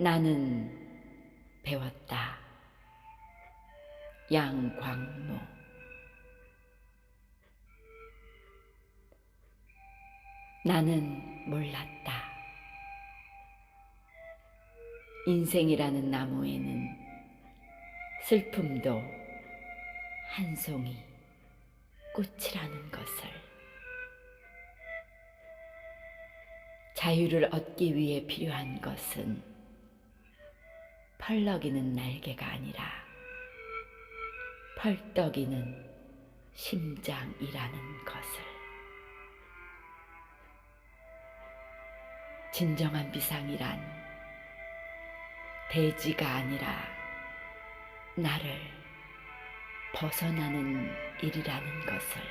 나는 배웠다. 양광모. 나는 몰랐다. 인생이라는 나무에는 슬픔도 한 송이 꽃이라는 것을 자유를 얻기 위해 필요한 것은 펄럭이는 날개가 아니라 펄떡이는 심장이라는 것을. 진정한 비상이란 대지가 아니라 나를 벗어나는 일이라는 것을.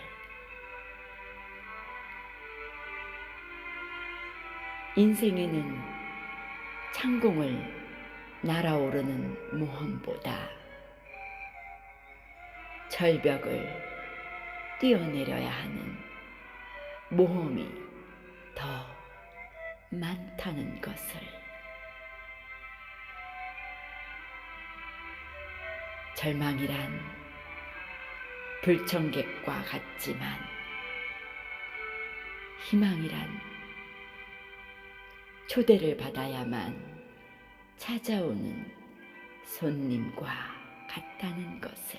인생에는 창공을 날아오르는 모험보다 절벽을 뛰어내려야 하는 모험이 더 많다는 것을 절망이란 불청객과 같지만 희망이란 초대를 받아야만 찾아오는 손님과 같다는 것을.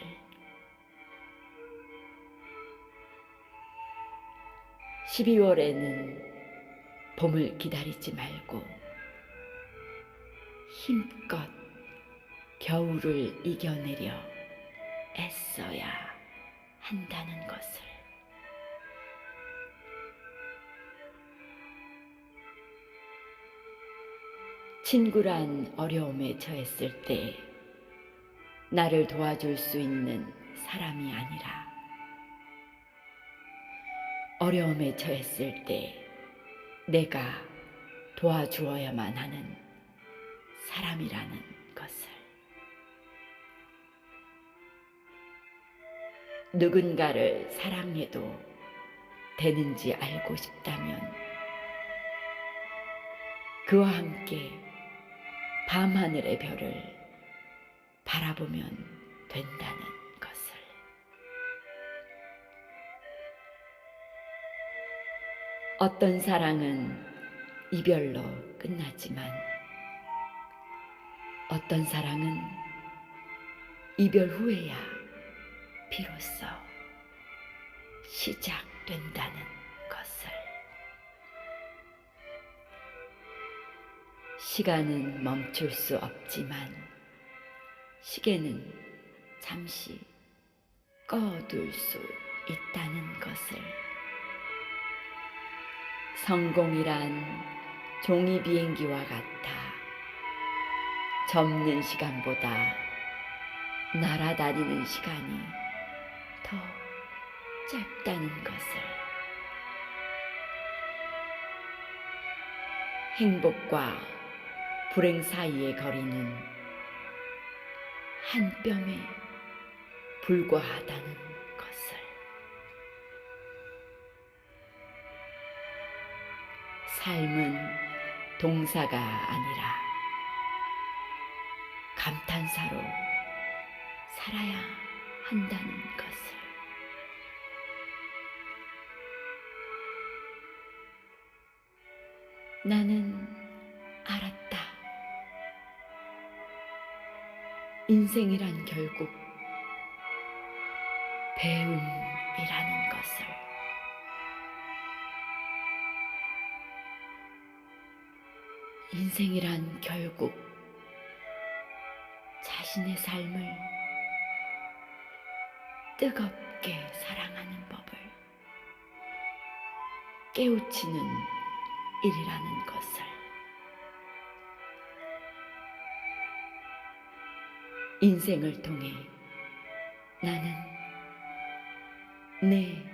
12월에는 봄을 기다리지 말고 힘껏 겨울을 이겨내려 애써야 한다는 것을 친구란 어려움에 처했을 때 나를 도와줄 수 있는 사람이 아니라 어려움에 처했을 때 내가 도와주어야만 하는 사람이라는 것을. 누군가를 사랑해도 되는지 알고 싶다면 그와 함께 밤하늘의 별을 바라보면 된다는 것을. 어떤 사랑은 이별로 끝나지만 어떤 사랑은 이별 후에야 비로소 시작된다는 시간은 멈출 수 없지만 시계는 잠시 꺼둘 수 있다는 것을. 성공이란 종이 비행기와 같아 접는 시간보다 날아다니는 시간이 더 짧다는 것을. 행복과 불행 사이의 거리는 한 뼘에 불과하다는 것을 삶은 동사가 아니라 감탄사로 살아야 한다는 것을 나는 알았다. 인생이란 결국 배움이라는 것을. 인생이란 결국 자신의 삶을 뜨겁게 사랑하는 법을 깨우치는 일이라는 것을 인생을 통해 나는 내